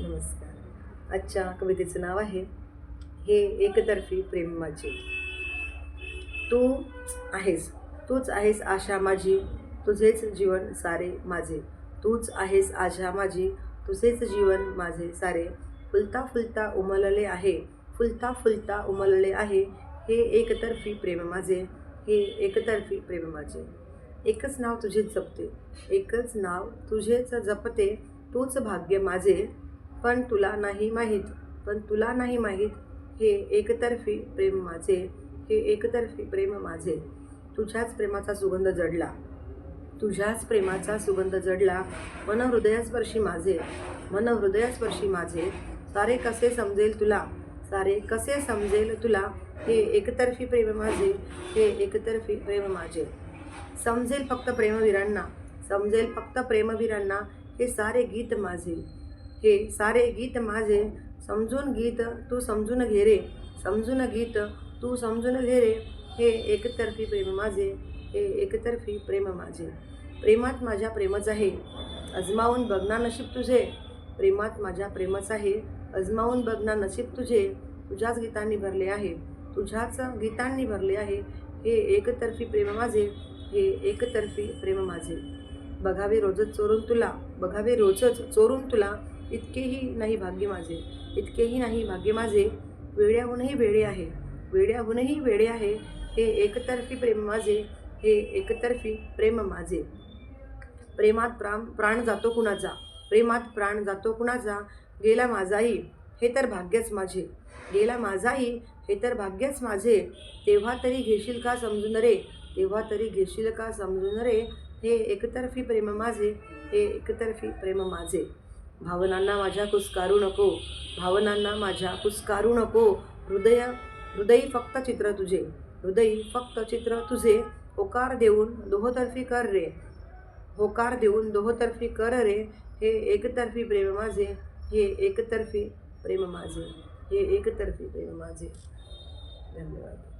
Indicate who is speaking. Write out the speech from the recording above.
Speaker 1: नमस्कार. आजच्या कवितेचं नाव आहे हे एकतर्फी प्रेम माझे. तू आहेस तूच आहेस आशा माझी तुझेच जीवन सारे माझे. तूच आहेस आशा माझी तुझेच जीवन माझे सारे. फुलता फुलता उमलले आहे फुलता फुलता उमलले आहे. हे एकतर्फी प्रेम माझे हे एकतर्फी प्रेम माझे. एकच नाव तुझेच जपते एकच नाव तुझेच जपते तूच भाग्य माझे. पण तुला नाही माहीत. पण तुला नाही माहीत हे एकतर्फी प्रेम माझे हे एकतर्फी प्रेम माझे. तुझ्याच प्रेमाचा सुगंध जडला. तुझ्याच प्रेमाचा सुगंध जडला. मन हृदयास्पर्शी माझे मन हृदयास्पर्शी माझे. सारे कसे समजेल तुला? सारे कसे समजेल तुला? हे एकतर्फी प्रेम माझे हे एकतर्फी प्रेम माझे. समजेल फक्त प्रेमवीरांना समजेल फक्त प्रेमवीरांना हे सारे गीत माझे. हे सारे गीत माझे समजून गीत तू समजून घे रे समजून गीत तू समजून घे रे हे एकतर्फी प्रेम माझे हे एकतर्फी प्रेम माझे. प्रेमात माझ्या प्रेमच आहे अजमावून बघना नशीब तुझे. प्रेमात माझ्या प्रेमच आहे अजमावून बघना नशीब तुझे. तुझ्याच गीतांनी भरले आहे तुझ्याच गीतांनी भरले आहे हे एकतर्फी प्रेम माझे हे एकतर्फी प्रेम माझे. बघावे रोजच चोरून तुला बघावे रोजच चोरून तुला इतकेही नाही भाग्य माझे. इतकेही नाही भाग्य माझे. वेड्याहूनही वेडे आहे. वेड्याहूनही वेडे आहे. हे एकतर्फी प्रेम माझे. हे एकतर्फी प्रेम माझे. प्रेमात प्राण प्राण जातो कुणाचा? प्रेमात प्राण जातो कुणाचा? गेला माझाही. हे तर भाग्यच माझे. गेला माझाही. हे तर भाग्यच माझे. तेव्हा तरी घेशील का समजून रे? तेव्हा तरी घेशील का समजून रे? हे एकतर्फी प्रेम माझे. हे एकतर्फी प्रेम माझे. भावनांना माझ्या कुस्कारू नको. भावनांना माझ्या कुस्कारू नको. हृदय हृदयी फक्त चित्र तुझे. हृदयी फक्त चित्र तुझे. होकार देऊन दोहोतर्फी कर रे. होकार देऊन दोहोतर्फी कर रे. हे एकतर्फी प्रेम माझे. हे एकतर्फी प्रेम माझे. हे एकतर्फी प्रेम माझे. धन्यवाद.